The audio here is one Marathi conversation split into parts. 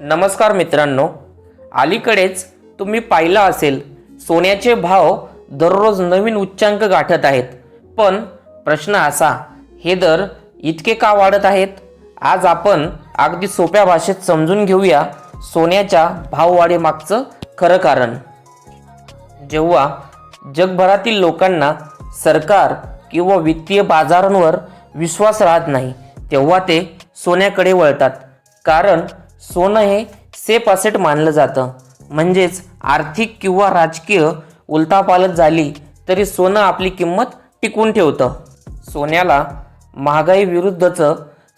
नमस्कार मित्रांनो अलीकडेच तुम्ही पाहिलं असेल सोन्याचे भाव दररोज नवीन उच्चांक गाठत आहेत. पण प्रश्न असा हे दर इतके का वाढत आहेत? आज आपण अगदी सोप्या भाषेत समजून घेऊया सोन्याच्या भाववाढीमागचं खरं कारण. जेव्हा जगभरातील लोकांना सरकार किंवा वित्तीय बाजारांवर विश्वास राहत नाही तेव्हा ते सोन्याकडे वळतात. कारण सोनं हे सेफ असेट मानलं जातं. म्हणजेच आर्थिक किंवा राजकीय उलथापालत झाली तरी सोनं आपली किंमत टिकून ठेवतं. सोन्याला महागाई विरुद्धचं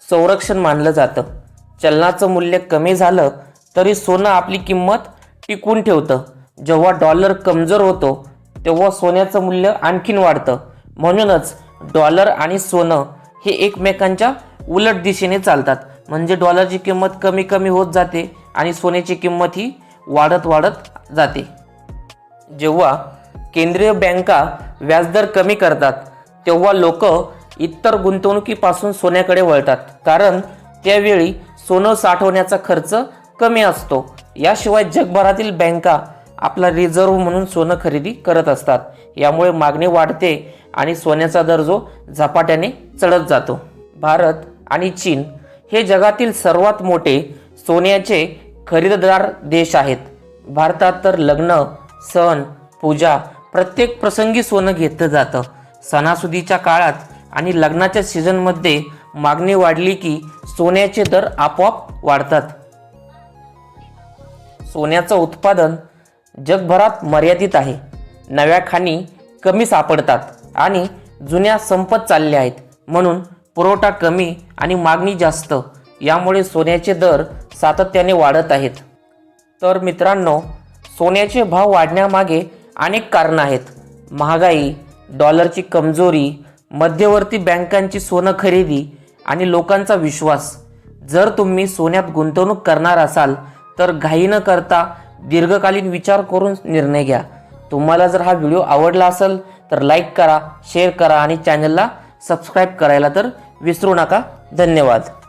संरक्षण मानलं जातं. चलनाचं मूल्य कमी झालं तरी सोनं आपली किंमत टिकवून ठेवतं. जेव्हा डॉलर कमजोर होतो तेव्हा सोन्याचं मूल्य आणखीन वाढतं. म्हणूनच डॉलर आणि सोनं हे एकमेकांच्या उलट दिशेने चालतात. म्हणजे डॉलरची किंमत कमी कमी होत जाते आणि सोन्याची किंमत ही वाढत वाढत जाते. जेव्हा केंद्रीय बँका व्याजदर कमी करतात तेव्हा लोक इतर गुंतवणुकीपासून सोन्याकडे वळतात. कारण त्यावेळी सोनं साठवण्याचा खर्च कमी असतो. याशिवाय जगभरातील बँका आपला रिझर्व्ह म्हणून सोनं खरेदी करत असतात. यामुळे मागणी वाढते आणि सोन्याचा दर जो झपाट्याने चढत जातो. भारत आणि चीन हे जगातील सर्वात मोठे सोन्याचे खरेदीदार देश आहेत. भारतात तर लग्न सण पूजा प्रत्येक प्रसंगी सोनं घेतलं जातं. सणासुदीच्या काळात आणि लग्नाच्या सीझनमध्ये मागणी वाढली की सोन्याचे दर आपोआप वाढतात. सोन्याचं उत्पादन जगभरात मर्यादित आहे. नव्या खाणी कमी सापडतात आणि जुन्या संपत चालल्या आहेत. म्हणून पुरवठा कमी आणि मागणी जास्त यामुळे सोन्याचे दर सातत्याने वाढत आहेत. तर मित्रांनो सोन्याचे भाव वाढण्यामागे अनेक कारणं आहेत. महागाई डॉलरची कमजोरी मध्यवर्ती बँकांची सोनं खरेदी आणि लोकांचा विश्वास. जर तुम्ही सोन्यात गुंतवणूक करणार असाल तर घाई न करता दीर्घकालीन विचार करून निर्णय घ्या. तुम्हाला जर हा व्हिडिओ आवडला असेल तर लाईक करा शेअर करा आणि चॅनलला सबस्क्राईब करायला तर विसरू नका. धन्यवाद.